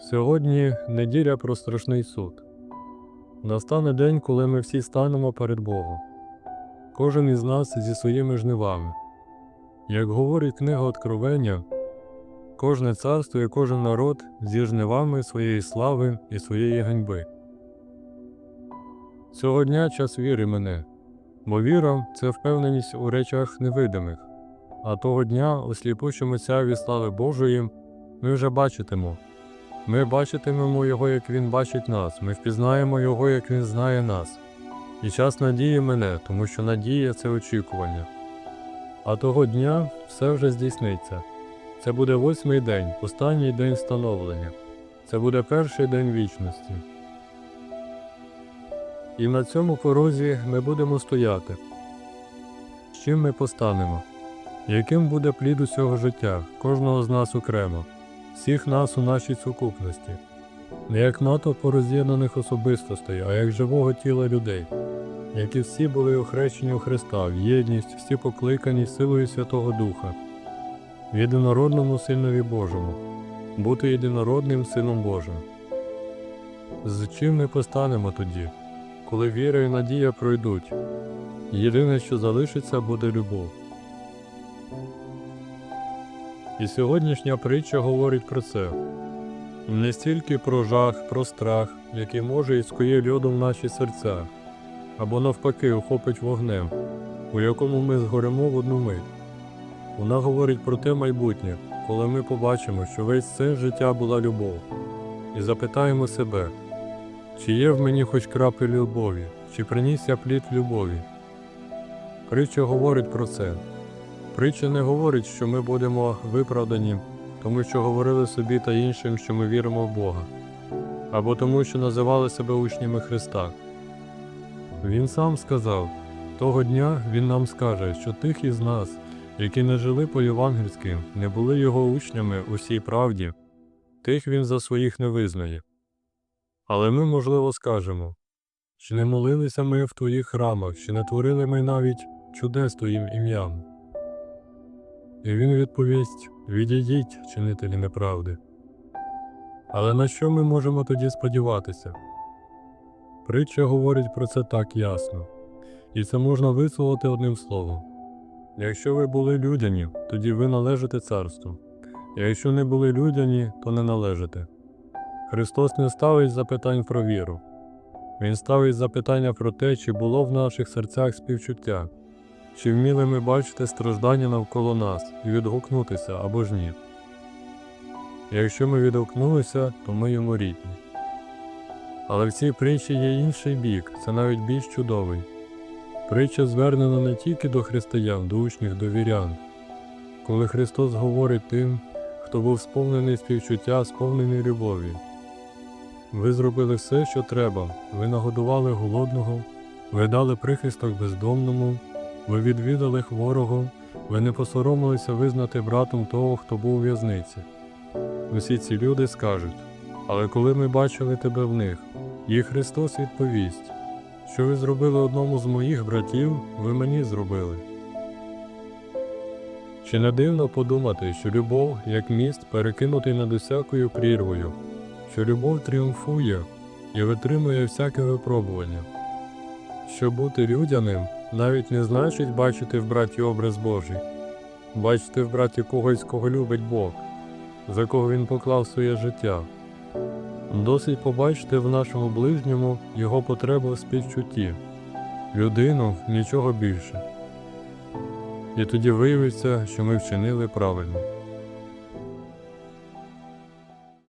Сьогодні неділя про страшний суд. Настане день, коли ми всі станемо перед Богом. Кожен із нас зі своїми жнивами. Як говорить книга Откровення, кожне царство і кожен народ зі жнивами своєї слави і своєї ганьби. Цього дня час віри мене, бо віра це впевненість у речах невидимих, а того дня у сліпучому сяві слави Божої ми вже бачитимо. Ми бачитимемо Його, як Він бачить нас, ми впізнаємо Його, як Він знає нас. І час надії мене, тому що надія це очікування. А того дня все вже здійсниться. Це буде восьмий день, останній день встановлення. Це буде перший день вічності. І на цьому порозі ми будемо стояти. З чим ми постанемо? Яким буде плід усього життя, кожного з нас окремо, всіх нас у нашій сукупності, не як натовп роз'єднаних особистостей, а як живого тіла людей, які всі були охрещені у Христа, в єдність, всі покликані силою Святого Духа, в єдинородному Синові Божому, бути єдинородним Сином Божим. З чим ми постанемо тоді, коли віра і надія пройдуть? Єдине, що залишиться, буде любов. І сьогоднішня притча говорить про це. Не стільки про жах, про страх, який може і скує льодом наші серця, або навпаки охопить вогнем, у якому ми згоремо в одну мить. Вона говорить про те майбутнє, коли ми побачимо, що весь сенс життя була любов, і запитаємо себе, чи є в мені хоч крапель любові, чи приніс я плід любові. Притча говорить про це. Притча не говорить, що ми будемо виправдані, тому що говорили собі та іншим, що ми віримо в Бога, або тому, що називали себе учнями Христа. Він сам сказав, того дня Він нам скаже, що тих із нас, які не жили по євангельськи, не були його учнями у всій правді, тих він за своїх не визнає. Але ми, можливо, скажемо, чи не молилися ми в твоїх храмах, чи не творили ми навіть чудес твоїм ім'ям. І він відповість Відійдіть, чинителі неправди. Але на що ми можемо тоді сподіватися? Притча говорить про це так ясно, і це можна висловити одним словом. Якщо ви були людяні, тоді ви належите царству, якщо не були людяні, то не належите. Христос не ставить запитань про віру, Він ставить запитання про те, чи було в наших серцях співчуття. Чи вміли ми бачити страждання навколо нас і відгукнутися або ж ні? Якщо ми відгукнулися, то ми йому рідні. Але в цій притчі є інший бік, це навіть більш чудовий. Притча звернена не тільки до християн, до учнів, до вірян. Коли Христос говорить тим, хто був сповнений співчуття, сповнений любові. Ви зробили все, що треба, ви нагодували голодного, ви дали прихисток бездомному. Ви відвідали хворого, ви не посоромилися визнати братом того, хто був у в'язниці. Усі ці люди скажуть, але коли ми бачили тебе в них, і Христос відповість, що ви зробили одному з моїх братів, ви мені зробили. Чи не дивно подумати, що любов, як міст, перекинутий над усякою прірвою, що любов тріумфує і витримує всяке випробування, що бути людяним навіть не значить бачити в браті образ Божий, бачити в браті когось, кого любить Бог, за кого Він поклав своє життя. Досить побачити в нашому ближньому його потребу в співчутті, людину нічого більше. І тоді виявиться, що ми вчинили правильно.